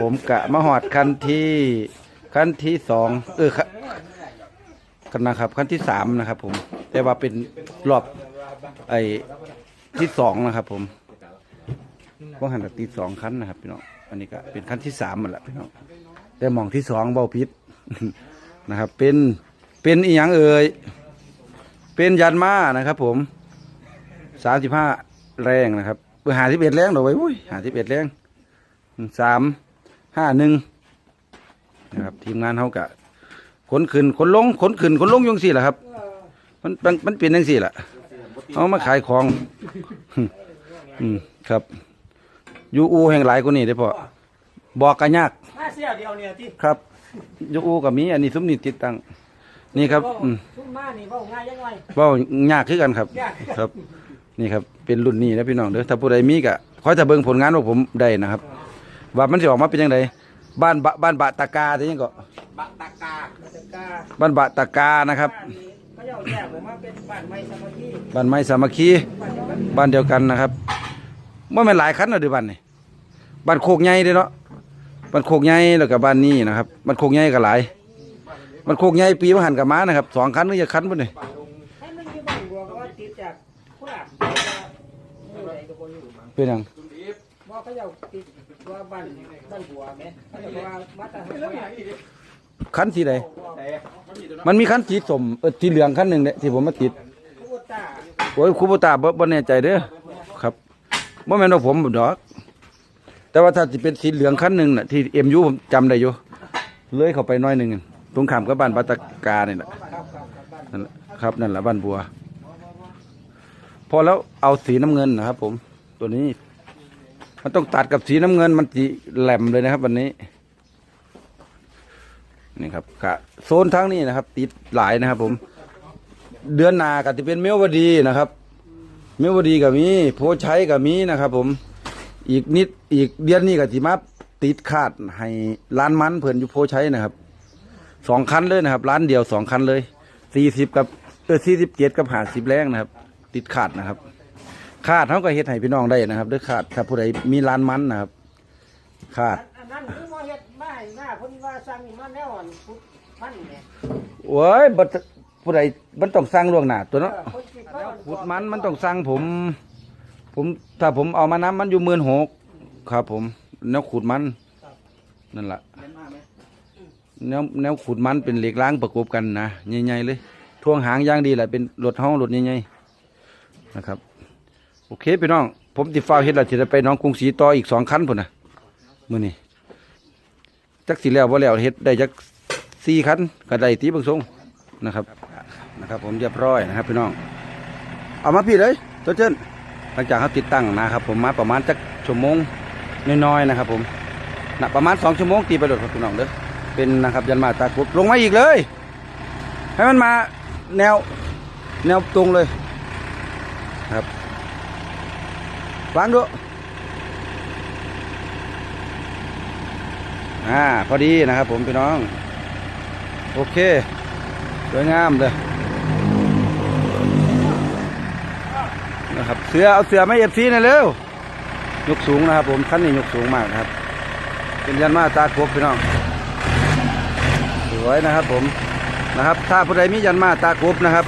ผมกะมาหอดคันที่คันที่สองเออคันคันนะครับคันที่สามนะครับ ผม แต่ว่าเป็นรอบไอ้ที่สองนะครับ ผมว่าหันตีสองคันนะครับพี่น้องอันนี้ก็เป็นคันที่สามหมันแหละพี่น้องแต่หมองที่สองเบาพิษนะครับ เป็นเป็นอีหยังเอ่ยเป็นยันมานะครับ ผมสามสิบห้าแรงนะครับเออหาสิบเอ็ดแรงเดี๋ยไว้อุ้ยหาสิบเอ็ดแรงสาม ห้าหนึ่งนะครับทีมงานเขากะขนขึ้นขนลงขนขึ้นขนลงอยังสี่แหละครับ มันมันมันเป็นยังสี่แหละเอามาขายของ อืมครับอยูอูแห่งหลายกว่านี้ได้อพอบอกกันยากห้าเสียเดียวเนี่ยที่ครับอยูอูกับมีอันนี้ซุ้มนี่ติดตั้งนี่ครับอืมทุ่มมานี่เว่าง่ายยังไงเว่ายากคือกันครับยากครับ นี่ครับ เป็นรุ่นนี้นะพี่น้องเด้อถ้าผู้ใดมีก็คอยจะเบิ่งผลงานของผมได้นะครับ ว่ามันจะออกมาเป็นยังไงบ้านบะบ้านบะตะกาที่ยังก็บักตากาตะกาบ้านบะตะกานะครับบ้านนี้เขาเจ้าแยกผมมาเป็นบ้านไม้สามัคคีบ้านไม้สามัคคีบ้านเดียวกันบ้านเดียวกันนะครับว่ามันหลายคันเนาะเดี๋ยวบ้านนี่บ้านโคกใหญ่เด้อเนาะบ้านโคกใหญ่แล้วก็บ้านนี้นะครับบ้านโคกใหญ่ก็หลายบ้านโคกใหญ่ปีมหันกับมานะครับสองคันหรือจะคันบ่นี่ให้มันอยู่บ้านบัวก็ว่าติดจากโคราชนี่ไหนก็บ่อยู่มั้งเป็นหยังว่าเขาเจ้า ติดว่าบ้านบ้านบัวไหมเขาเจ้าว่ามาตราโคราชคันสีใดมันมีคันสีสมเออสีเหลืองคันหนึ่งเนี่ยที่ผมมาติดพูดตาโอ้ยครูปตาบ่บ่แน่ใจเด้อครับบ่แม่นว่าผมดอก แต่ว่าถ้าสิเป็นสีเหลืองคันหนึ่งน่ะที่เอ็มยูผมจำได้อยู่เลื้อยเข้าไปหน้อยหนึ่งตรงข้ามกับบ้านปาตะกานี่แหละครับครับครับบ้านนั่นแหละครับนั่นแหละบ้านบัว พอแล้วเอาสีน้ำเงินนะครับผมตัวนี้ มันต้องตัดกับสีน้ำเงินมันสีแหลมเลยนะครับ วันนี้นี่ครับกะโซนทั้งนี้นะครับ ติดหลายนะครับ ผม เดือนหนาก็จะเป็นเมลวดีนะครับ เมลวดีก็มีโพชัยก็มีนะครับ ผม อีกนิดอีกเดือนนี้ก็สิมาติดคาดให้ร้านมันเพิ่นอยู่โพชัยนะครับสองคันเลยนะครับร้านเดียวสองคันเลยสี่สิบกับเออสี่สิบเจ็ดกับหาสิบแรงนะครับ ติดขาดนะครับ ขาดเขาก็เฮ็ดให้พี่น้องได้นะครับด้วยขาดถ้าผู้ใดมีร้านมันนะครับ ขาดอันนั้นคือว่าเฮ็ดมาให้หน้าเพิ่นว่าสั่งนี่มาแนวอันพุทธมันเนี่ยโอ้ยบัดผู้ใดมันต้องสั่งล่วงหน้าตัวเนาะเพิ่นคิดว่าขุดมันมันต้องสั่งผม ผมถ้าผมเอามาน้ำมันอยู่หมื่นหกครับ ผมแนวขุดมันนั่นแหละแนวแนวขุดมันเป็นเหล็กล้างประกบกันนะใหญ่ๆเลยทวงหางอย่างดีแหละเป็นรถห้องรถใหญ่ๆนะครับ โอเคพี่น้อง ผมติดฟ้าวเฮ็ดแล้วจะไปน้องกรุงศรีต่ออีกสองคันพุ่นนะมือนี้จักสิแล้วบ่แล้วเฮ็ดได้จักสี่คันก็ได้ตีเบางทรงนะครับนะครับ ผมเรียบร้อยนะครับ พี่น้อง เอามาพี่เลยตัวเจิ้นหลังจากเขาติดตั้งนะครับ ผมมาประมาณจักชั่วโมงน้อยๆนะครับ ผมนะประมาณสองชั่วโมงตีไปโดดครับพี่น้องเด้อเป็นนะครับยันมาตากรุบลงมาอีกเลย ให้มันมาแนวแนวตรงเลยครับ วางดู อ่า พอดีนะครับผมพี่น้อง โอเค สวยงามเลยนะครับ เสือเอาเสือไม่เอฟซีนะเร็วยกสูงนะครับผมขั้นนี้ยกสูงมากนะครับ เป็นยันมาตากบพี่น้อง สวยนะครับผมนะครับ ถ้าผู้ใดมียันมาตากบนะครับ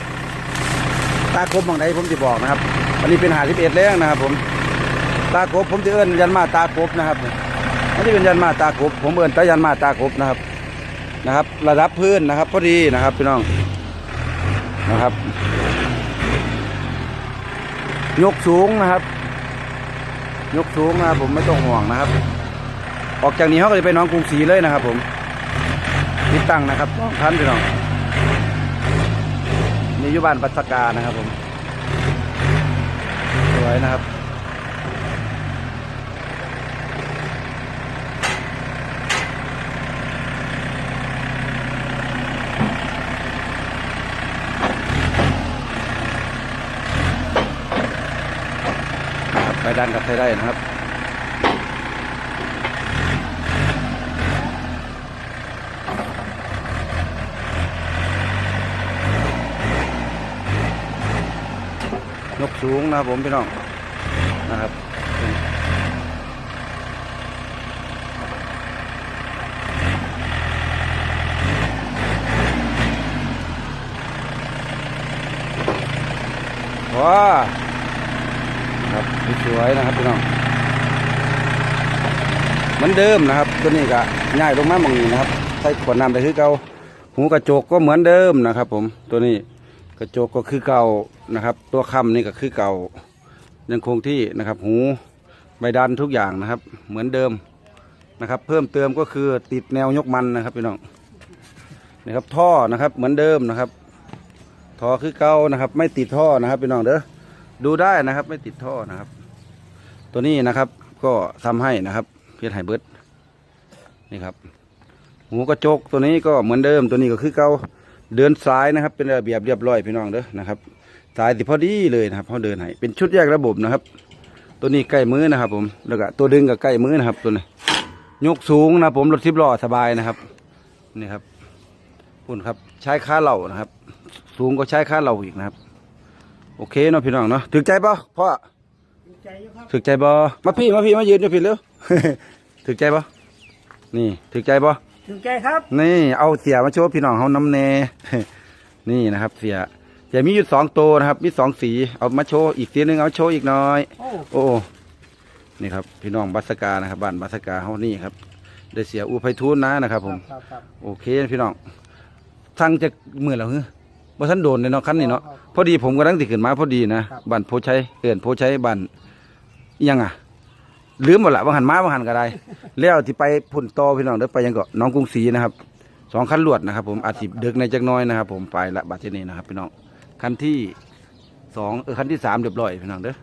ตากบบางใดผมจะบอกนะครับอันนี้เป็นหาสิบเอ็ดแรงนะครับผม ตากบผมจะเอิ้อนยันมาตากบนะครับอันนี้เป็นยันมาตากบผมเอิ้อนตายันมาตากบนะครับนะครับ ระดับพื้นนะครับพอดีนะครับพี่น้องนะครับ ยกสูงนะครับ ยกสูงนะครับผมไม่ต้องห่วงนะครับ ออกจากนี้เขาก็จะไปน้องกรุงศรีเลยนะครับ ผมติดตั้งนะครับสองคันพี่น้องนี่ยู่บ้านปัสกานะครับผมสวยนะครับ ดันกับให้ได้นะครับนกสูงนะผมพี่น้องนะครับว้า สวยๆนะครับพี่น้องเหมือนเดิมนะครับ ตัวนี้ก็ง่ายลงมาหมองนี้นะครับใส่ขวดน้ำไปคือเก่าหูกระจกก็เหมือนเดิมนะครับ ผมตัวนี้กระจกก็คือเก่านะครับ ตัวคำนี่ก็คือเก่า ยังคงที่นะครับ หูใบดันทุกอย่างนะครับ เหมือนเดิมนะครับ เพิ่มเติมก็คือติดแนวยกมันนะครับพี่น้องนะครับท่อนะครับเหมือนเดิมนะครับท่อคือเก่านะครับ ไม่ติดท่อนะครับพี่น้องเด้อดูได้นะครับ ไม่ติดท่อนะครับ ตัวนี้นะครับก็ทำให้นะครับเพียรไฮเบิร์ดนี่ครับหูกระจกตัวนี้ก็เหมือนเดิมตัวนี้ก็คือเก่าเดินซ้ายนะครับ เป็นระเบียบเรียบร้อยพี่น้องเด้อนะครับสายติพอดีเลยนะครับเขาเดินให้เป็นชุดแยกระบบนะครับ ตัวนี้ใกล้มือนะครับ ผมแล้วก็ตัวดึงกับใกล้มือนะครับ ตัวนี้ยกสูงนะผมรถสิบล้อสบายนะครับนี่ครับปุ่นครับใช้ค่าเหล่านะครับ สูงก็ใช้ค่าเหล่าอีกนะครับ โอเคเนาะพี่น้องเนาะถึกใจป่ะพ่อ ใจอยู่ครับถึกใจบ่มาพี่มาพี่มายืนอยู่พี่เร็ว ถึกใจป่ะนี่ถึกใจป่ะถึงใจครับนี่ เอาเสียมาโชว์พี่น้องเขาน้ำแน่ นี่นะครับเสียเสียมีอยู่สองตัวนะครับ มีสองสีเอามาโชว์อีกสีหนึงเอาโชว์อีกหน้อย โอ้โอ้นี่ครับ พี่น้องบัสกานะครับบ้านบัสกาเขานี่ครับได้เสียอูไพฑูรย์นะนะครับ ผม ครับครับ โอเคพี่น้องสั่งจะมื่อแล้วเฮ้ยบ่ทันโดนเลยเนาะคันนี้เนาะ ครับพอดีผมกำลังติขึ้นมาพอดีนะครับ บ้านโพชัยเอื่นโพชัยบ้านอิห ยังอะลืมหมดละบางหันมาบางหันก็ได้ แล้วที่ไปผุ่นโตอพี่น้องเด้อไปยังเกาะน้องกรุงศรีนะครับสองขั้นลวดนะครับ ผมอาจสิดึกในจักน้อยนะครับ ผมไปละบัดเจนี้นะครับพี่น้องขั้นที่สองเออขั้นที่สามเรียบร้อยพี่น้องเด้อ